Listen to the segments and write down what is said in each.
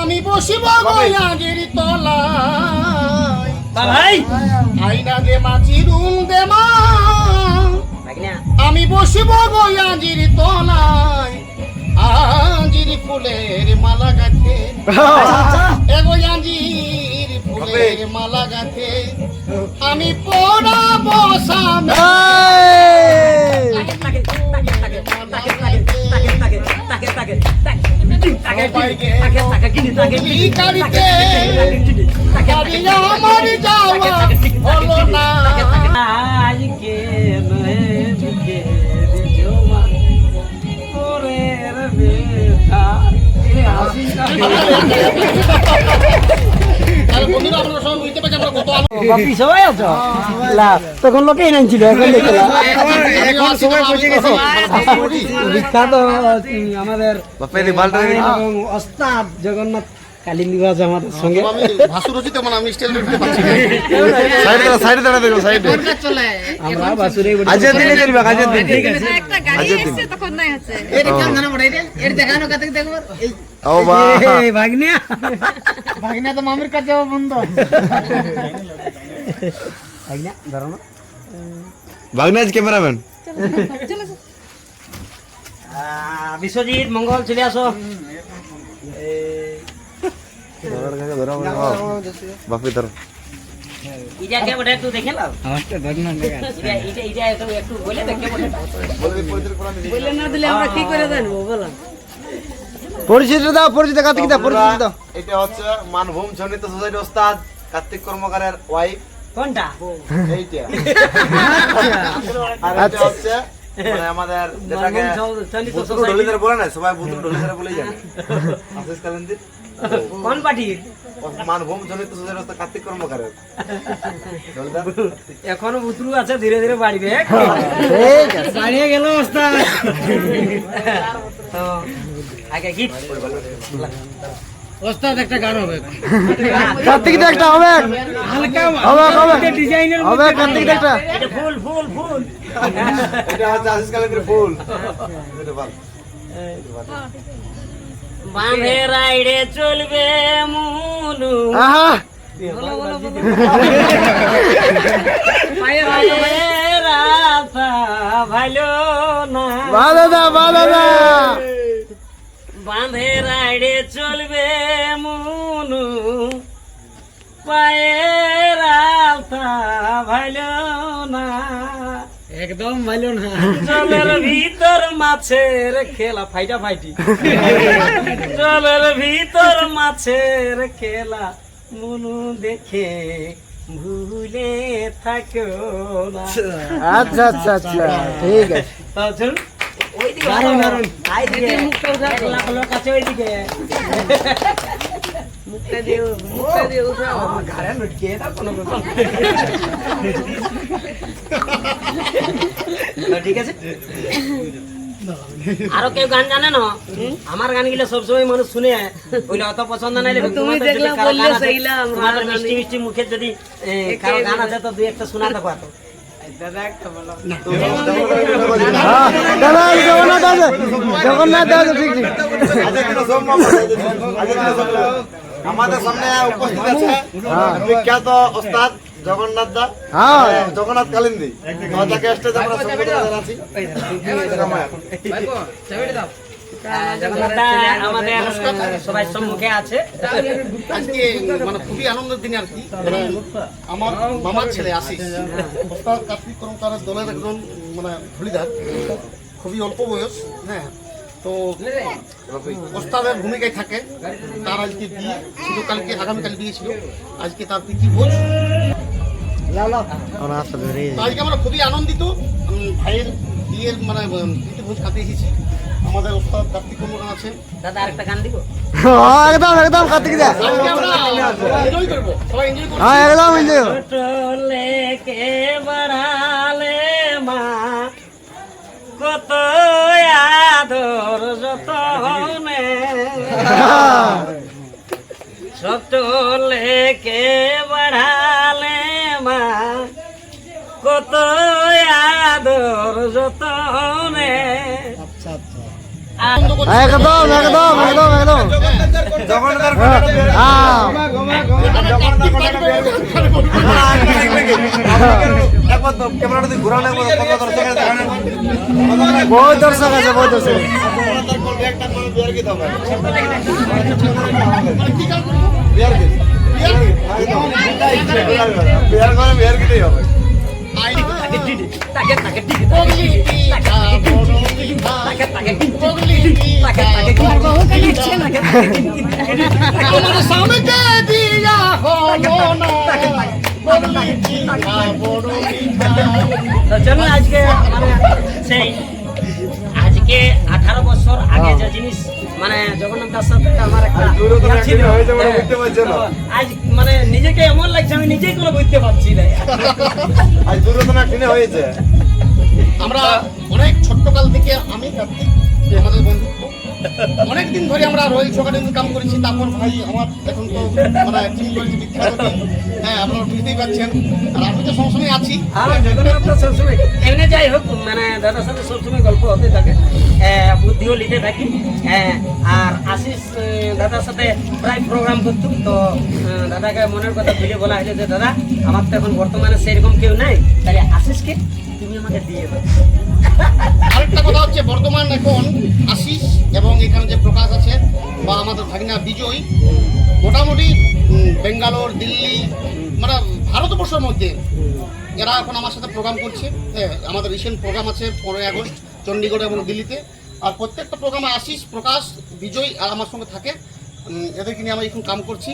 আমি বসিব গয়াগির তলায়। ভাই আইনা দে মা চিরুল দে মা আমি বসিব গয়াজির তলায়। আজির ফুলের মালা গাছে এগো আজির ফুলের মালা আমি পড়াবো সামনে। গাড়ি আমার যাওয়া হলো না আজকে তখন লোকেই নাইছিল এখন দেখলা এখন সবাই বুঝে গেছে বিখ্যাত আমাদের বাপের এবং ওস্তাদ জগন্নাথ কালিন্দিবাজ আমাদের সঙ্গে। আমি ভাসুর আমি স্টাইল দিতে পারছি না। দাঁড়া সাইডে দাঁড়া দেখো সাইডে। আমরা বাসুরে আজের দিনে চলবে আজের দিন। একটা গাড়ি এসছে তখন নাই আছে ও। বা ভাগ্নিয়া। ভাগিনা তো মামির কাছে বন্ধ। ভাগ্নিয়া ধরো না। ভাগনাজ ক্যামেরাম্যান। বিশ্বজিৎ মঙ্গল চলে আসো। বাপি ধরো। ইটা কে বটে একটু দেখে নাও। ইটা ইটা ইটা একটু একটু বলে দেখে বলে না দিলে আমরা কি করে জানব বলো। পরিচিত দাও পরিচিত কার্তিক দাও পরিচিত দাও। এটা হচ্ছে মানভূম সংগীত সোসাইটি ওস্তাদ কার্তিক কর্মকারের ওয়াইফ কোনটা? এইটা। আর এটা হচ্ছে মানে আমাদের যেটাকে। ঢলিদার বলে না সবাই বুতুরু ঢলিদার বলেই জানে। আশিস কালেন্দির। কোন পার্টির মানভূম সোসাইটি ওস্তাদ কার্তিক কর্মকারের এখনও বুতরু আছে ধীরে ধীরে বাড়বে। বাড়িয়ে গেল ওস্তাদ তো আগে গীত ওস্তাদ একটা গান হবে। কার্তিক একটা হবে। হালকা হবে। হবে ডিজাইনের হবে কার্তিক একটা। এটা ফুল ফুল ফুল। এটা হচ্ছে আশিস কালেন্দির ফুল। এটা বল বাঁধে রাইডে চলবে মুলু ভালো না ভালো দা ভালো দা বাঁধে রাইডে চলবে মুনু পায়ে একদম ভালো না জলের ভিতর মাছের খেলা ফাইটা ফাইটি জলের ভিতর মাছের খেলা মুনু দেখে ভুলে থাকো না আচ্ছা আচ্ছা আচ্ছা ঠিক আছে তাও চলুন। ওইদিকে দারুণ, দারুণ। আইদিকে। এক লাখ লোক আছে ওইদিকে। মুখটা দিয়ে মুখটা দিয়ে উঠাও আমার ঘাড়ে লটকে দাও কোনো কথা। তো ঠিক আছে? আরও কেউ গান জানে না? আমার গানগুলো সবসময় মানুষ শুনে। ওইটা অত পছন্দ নাই তুমি দেখলাম বললে সেইলা তোমাদের মিষ্টি মিষ্টি মুখে যদি কারও গান আছে তো দুই একটা শোনা থাকো এত জগন্নাথ আছে। ঠিক ঠিক। আমাদের সামনে উপস্থিত আছে বিখ্যাত ওস্তাদ জগন্নাথ দা। হ্যাঁ। জগন্নাথ কালিন্দি। তাকে স্টেজে আমরা জানাচ্ছি আমাদের সবাই সম্মুখে আছে। আজকে মানে খুবই আনন্দের দিন আর কি আমার মামার ছেলে কার্তিক কর্মকারের দলের একজন মানে খুবই অল্প বয়স হ্যাঁ তো ওস্তাদের ভূমিকায় থাকে। তার আজকে বিয়ে ছিল কালকে আগামীকাল বিয়ে ছিল। আজকে তার প্রীতি ভোজ। তো আজকে আমরা খুবই আনন্দিত। ভাইয়ের বিয়ের মানে উম, প্রীতি ভোজ খাতে এসেছি। আমাদের ওস্তাদ কার্তিক কর্মকার আছেন। দাদা আরেকটা গান দিব? একদম একদম কার্তিক দা। আজকে আমরা এনজয় করব। সবাই এনজয় করব। হ্যাঁ একদম এনজয় টোলে কে বাড়ালে মা কত সটলে কে বাড়ালে মা? কত আদর যতনে। আর একদম একদম একদম একদম। জগন্নাথের হ্যাঁ জগন্নাথ কোটাকে বের করে একবার তো ক্যামেরাটা দিয়ে ঘুরানো একবার কত দর্শকের দেখানো বহুত দর্শক আছে বহুত দর্শক কি দাও বের কি বের করে বের কি দিই হবে তাকে তাকে ঠিক পগলি পিঠা বড় পিঠা তাকে তাকে পগলি তাকে পিঠা তাকে আমার স্বামীকে দিয়া হলো না পগলি পিঠা বড় পিঠা তো চলো আজকে সেই আজকে আঠারো বছর আগে যে জিনিস মানে জগন্নাথ দাস সাথে আমার একটা না। আজ মানে নিজেকে এমন লাগছে আমি নিজেই কোনো বুঝতে পারছি না। আজ দুর্ঘটনা কিনে হয়েছে। আমরা অনেক ছোট্ট কাল থেকে আমি কার্তিক আমাদের বন্ধুত্ব অনেক দিন ধরে আমরা রয়েল সকালে কাম করেছি, তারপর ভাই আমার এখন তো মানে টিম করেছি বিখ্যাত হ্যাঁ আপনারা বুঝতেই পারছেন। আর আমি তো সবসময় আছি। সবসময় এমনি যাই হোক মানে দাদার সাথে সবসময় গল্প হতে থাকে। বুদ্ধিও নিতে থাকি। আর আশিস দাদার সাথে প্রায় প্রোগ্রাম করতো তো দাদাকে মনের কথা বুঝে বলা হয়েছে যে, দাদা, আমার তো এখন বর্তমানে সেরকম কেউ নাই। তাহলে আশিসকে তুমি আমাকে দিয়ে দাও। আরেকটা কথা হচ্ছে বর্তমান এখন আশিস এবং এখানে যে প্রকাশ আছে, বা আমাদের ভাগিনা বিজয়, মোটামুটি বেঙ্গালোর, দিল্লি মানে ভারতবর্ষের মধ্যে এরা এখন আমার সাথে প্রোগ্রাম করছে। হ্যাঁ আমাদের রিসেন্ট প্রোগ্রাম আছে, পনেরোই আগস্ট, চণ্ডীগড় এবং দিল্লিতে। আর প্রত্যেকটা প্রোগ্রামে আশিস, প্রকাশ, বিজয় আর আমার সঙ্গে থাকে। এদেরকে নিয়ে আমি এখন কাম করছি।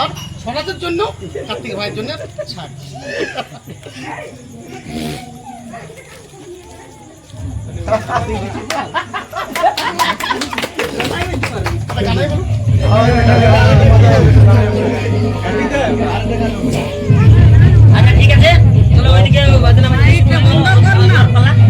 আর সমাজের জন্য, কার্তিক ভাইয়ের জন্য ছাড় আচ্ছা ঠিক আছে চলো ওইদিকে বাজনা বাজনা